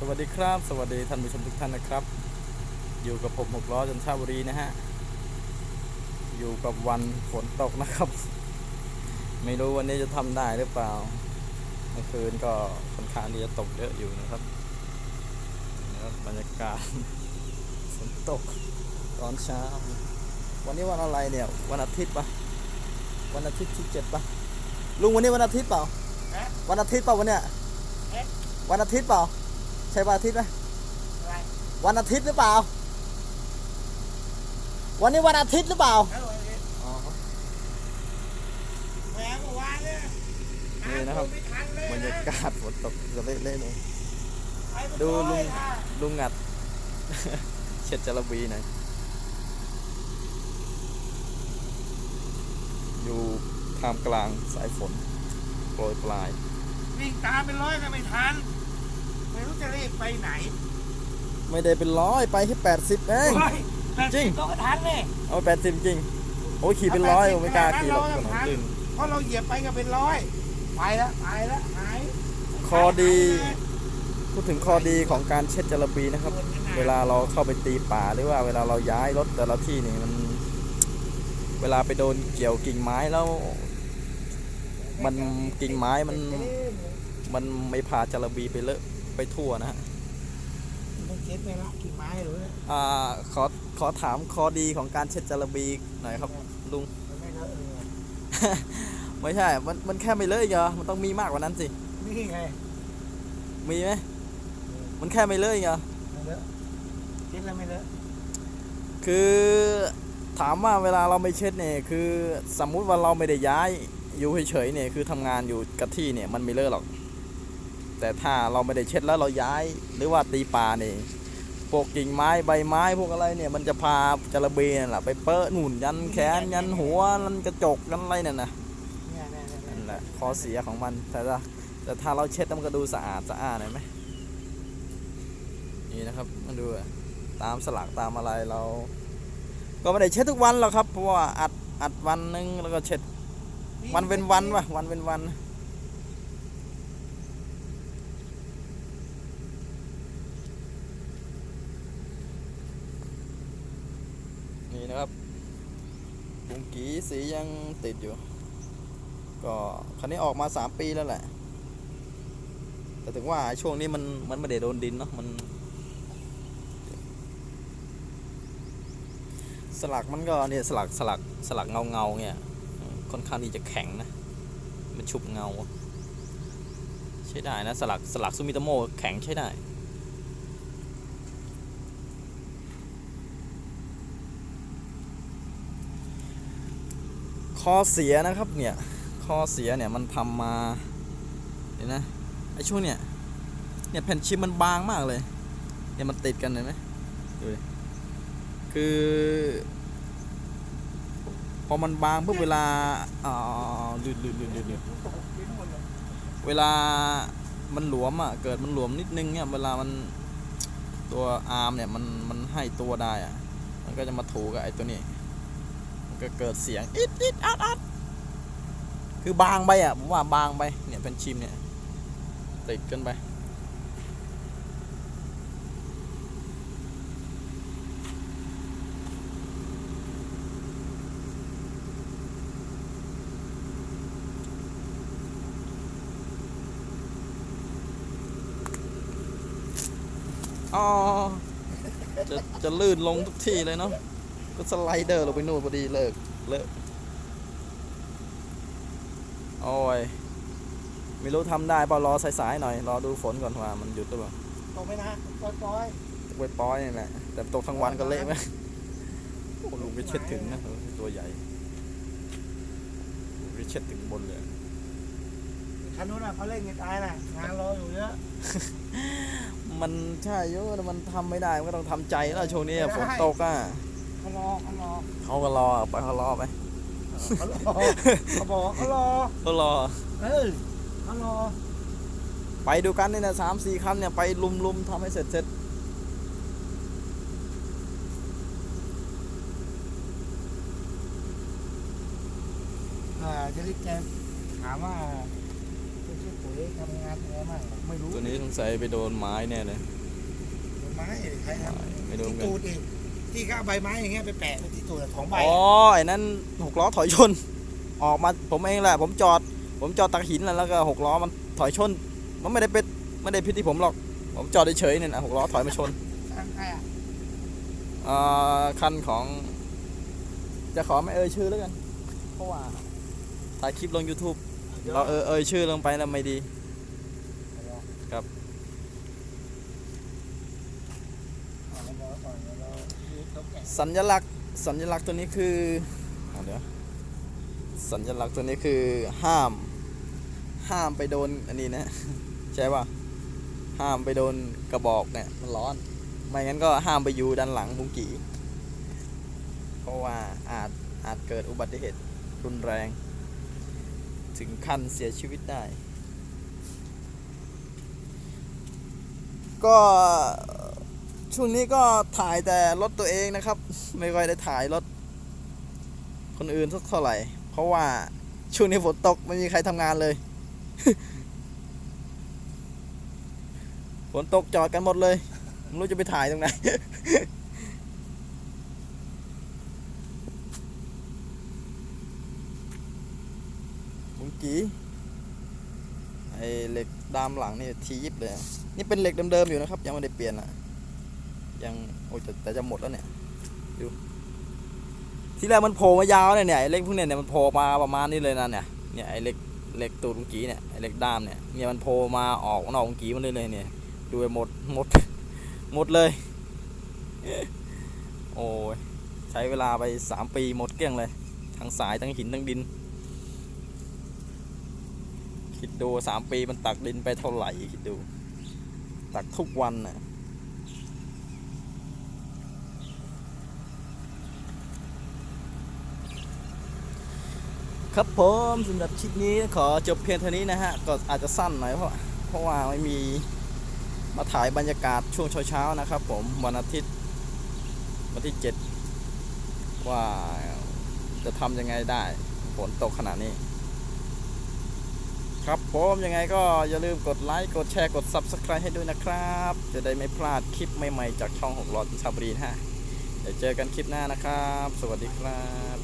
สวัสดีครับ สวัสดีท่านผู้ชมทุกท่านนะครับ อยู่กับผมหกล้อจันทบุรีนะฮะ อยู่กับวันฝนตกนะครับ ไม่รู้วันนี้จะทำได้หรือเปล่าเมื่อคืนก็ค่อนข้างที่จะตกเยอะอยู่นะครับนะครับบรรยากาศฝนตกตอนเช้า วันนี้วันอะไรเนี่ย วันอาทิตย์ปะวันอาทิตย์ที่เจ็ดปะลุงวันนี้วันอาทิตย์เปล่าฮะวันอาทิตย์เปล่าวันเนี้ยเอ๊ะวันอาทิตย์เปล่า ใช่วันอาทิตย์ไหมอะไรวันอาทิตย์หรือเปล่า วันนี้วันอาทิตย์หรือเปล่าฮัลโหลเอ๊ะอ๋อแหมเมื่อวานเนี่ยนี่นะครับหาตัวไม่ทันเลยบรรยากาศฝนตกจะเละๆเลยไปไม่ดูลุงได้ค่ะลุงงัดเช็ดจระบีหน่อยอยู่ท่ามกลางสายฝนโปรยปลาย วิ่งตามเป็นร้อยก็ไม่ทัน ไม่รู้จะรีบไปไหนไม่ได้เป็นร้อยไปที่แปดสิบเองเฮ้ยแต่จริง ก็ทันเนี่ยเอาแปดสิบจริง โอ้ยขี่เป็นร้อยผมไม่กล้าขี่หรอกถนนลื่นเพราะเราเหยียบไปก็เป็นร้อยไปแล้วไปแล้วหายคอดี พูดถึงข้อดีของการเช็ดจระบีนะครับ เวลาเราเข้าไปตีป่าหรือว่าเวลาเราย้ายรถแต่ละที่นี่มัน เวลาไปโดนเกี่ยวกิ่งไม้แล้ว มันกิ่งไม้มัน มันไม่พาจระบีไปเลอะ ไปทั่วนะฮะต้องเช็ดไหมละกิ่งไม้หรือเนี่ยอ่าขอขอถามข้อดีของการเช็ดจระบีหน่อยครับลุงมันไม่เลอะเออไม่ใช่ มันมันแค่ไม่เลอะเหรอ มันต้องมีมากกว่านั้นสิ นี่ไงมีไหมมันแค่ไม่เลอะเหรอ ไม่เลอะเช็ดแล้วไม่เลอะคือถามว่าเวลาเราไม่เช็ดเนี่ย คือสมมุติว่าเราไม่ได้ย้ายอยู่เฉยๆเนี่ย คือทำงานอยู่กับที่เนี่ย มันไม่เลอะหรอก แต่ถ้าเราไม่ได้เช็ดแล้วเราย้ายหรือว่าตีปลาเนี่ยพวกกิ่งไม้ใบไม้พวกอะไรเนี่ย มันจะพาจระเบนั่นแหละไปเปอะหนุนยันแขนยันหัวยันกระจกยันอะไรเนี่ยนี่ยเนี่ยนั่นแหละข้อเสียของมันแต่ถ้าแต่ถ้าเราเช็ดมันก็ดูสะอาดสะอาดเห็นไหมนี่นะครับมาดูตามสลักตามอะไรเรา ก็ไม่ได้เช็ดทุกวันหรอกครับเพราะว่าอัดอัดวันนึงแล้วก็เช็ดวันเป็นวันวะวันเป็นวัน นี่นะครับบุงกีสียังติดอยู่ ก็คันนี้ออกมาสามปีแล้วแหละ แต่ถึงว่าช่วงนี้มันมันไม่ได้โดนดินเนาะมัน สลักมันก็เนี่ยสลักสลักสลักเงาเงาเนี่ยค่อนข้างที่จะแข็งนะ มันชุบเงา ใช้ได้นะ สลักสลักซูมิโตโมแข็งใช้ได้ ข้อเสียนะครับเนี่ยข้อเสียเนี่ยมันทำมาเห็นนะไอช่วงเนี่ยเนี่ยแผ่นชิปมันบางมากเลยเนี่ยมันติดกันเห็นไหมดูดิคือ พอมันบางปุ๊บเวลาอ่าดูดูดูดูดูเวลามันหลวมอะเกิดมันหลวมนิดนึงเนี่ยเวลามันตัวอาร์มเนี่ยมันมันให้ตัวได้อะมันก็จะมาถูกับไอ้ตัวนี้ ก็เกิดเสียงอิดอิดอัดอัดคือบางไปอะผมว่าบางไปเนี่ยเป็นชิมเนี่ยติดกันไปอ๋อจะจะลื่นลงทุกที่เลยเนาะ ก็สไลเดอร์ลงไปนู่นพอดีเลิกเลิกโอ้ยไม่รู้ทำได้เปล่ารอสายๆหน่อย รอดูฝนก่อนว่ามันหยุดหรือเปล่าตกไปนะปล่อยไว้ปอยนี่แหละแต่ตกทั้งวันก็เละไหมโอ้ลุงไปเช็ดถึงนะเออตัวใหญ่ลุงไปเช็ดถึงบนเลยๆคันนู้นน่ะเขาเล่นกันตายน่ะงานรออยู่เยอะมันใช่เยอะแต่มันทำไม่ได้มันก็ต้องทำใจแล้วช่วงนี้อะฝนตกอะ เขารอเขารอเขาก็รอไปเขารอไปเขารอเขาบอกว่าเขารอเขารอเออเขารอ ไปดูกันนี่นะสามสี่คันเนี่ยไปลุมๆทำให้เสร็จเสร็จอ่าจะรีบแกถามว่าจะชื่อปุ๋ยทำงานอะไรบ้างไม่รู้ตัวนี้สงสัยไปโดนไม้แน่เลยต้นไม้ใครทำไม่รู้เหมือนกันที่ตูดอีก ที่เขาเอาใบไม้อย่างเงี้ยไปแปะไว้ที่ตูดของใบอ๋อไอ้นั้นหกล้อถอยชน ออกมาผมเองแหละ ผมจอด ผมจอดตักหินแล้วแล้วก็หกล้อมันถอยชน มันไม่ได้เป็นไม่ได้พิษที่ผมหรอก ผมจอดเฉยๆเนี่ยนะหกล้อถอยมาชนทางใครอะเอ่อคันของ จะขอไม่เอ่ยชื่อแล้วกันเพราะว่าถ่ายคลิปลง YouTube เราเออเอ่ยชื่อลงไปแล้วไม่ดี ครับเอาแล้วบอกก่อนเดี๋ยวเราดูเขาแกะ สัญลักษณ์สัญลักษณ์ตัวนี้คือเดี๋ยวสัญลักษณ์ตัวนี้คือห้าม ห้ามไปโดนอันนี้นะใช่ป่ะห้ามไปโดนกระบอกเนี่ยมันร้อน ไม่งั้นก็ห้ามไปอยู่ด้านหลังบุงกีเพราะว่าอาจอาจเกิดอุบัติเหตุรุนแรง ถึงขั้นเสียชีวิตได้ ก็ ช่วงนี้ก็ถ่ายแต่รถตัวเองนะครับ ไม่ค่อยได้ถ่ายรถคนอื่นสักเท่าไหร่ เพราะว่าช่วงนี้ฝนตกไม่มีใครทำงานเลยฝนตกจอดกันหมดเลยไม่รู้จะไปถ่ายตรงไหนบุงกีไอเหล็กดามหลังนี่ทียิบเลย นี่เป็นเหล็กเดิมๆอยู่นะครับ ยังไม่ได้เปลี่ยนอะ ยังโอ้ยแต่แต่จะหมดแล้วเนี่ยดูทีแรกมันโผล่มายาวเนี่ยเนี่ยไอ้เล็กพวกเนี่ยเนี่ยมันโผล่มาประมาณนี้เลยนะเนี่ยเนี่ยไอ้เล็กเล็กตูดบุงกีเนี่ยไอ้เล็กด้ามเนี่ยเนี่ยมันโผล่มาออกนอกบุงกีมันเลยเลยเนี่ยดูไปหมดหมดหมดเลย โอ้ยใช้เวลาไปสามปีหมดเกลี้ยงเลย ทั้งสายทั้งหินทั้งดิน คิดดูสามปีมันตักดินไปเท่าไหร่คิดดู ตักทุกวันน่ะ ครับผมสำหรับคลิปนี้ขอจบเพียงเท่านี้นะฮะก็อาจจะสั้นหน่อยเพราะเพราะว่าไม่มีมาถ่ายบรรยากาศช่วงเช้าๆนะครับ ผมวันอาทิตย์วันที่ 7 ว่าจะทำยังไงได้ฝนตกขนาดนี้ ครับผมยังไงก็อย่าลืมกดไลค์กดแชร์กด Subscribe ให้ด้วยนะครับ จะได้ไม่พลาดคลิปใหม่ๆ จากช่องหกล้อชาบรีนฮะเดี๋ยวเจอกันคลิปหน้านะครับ สวัสดีครับ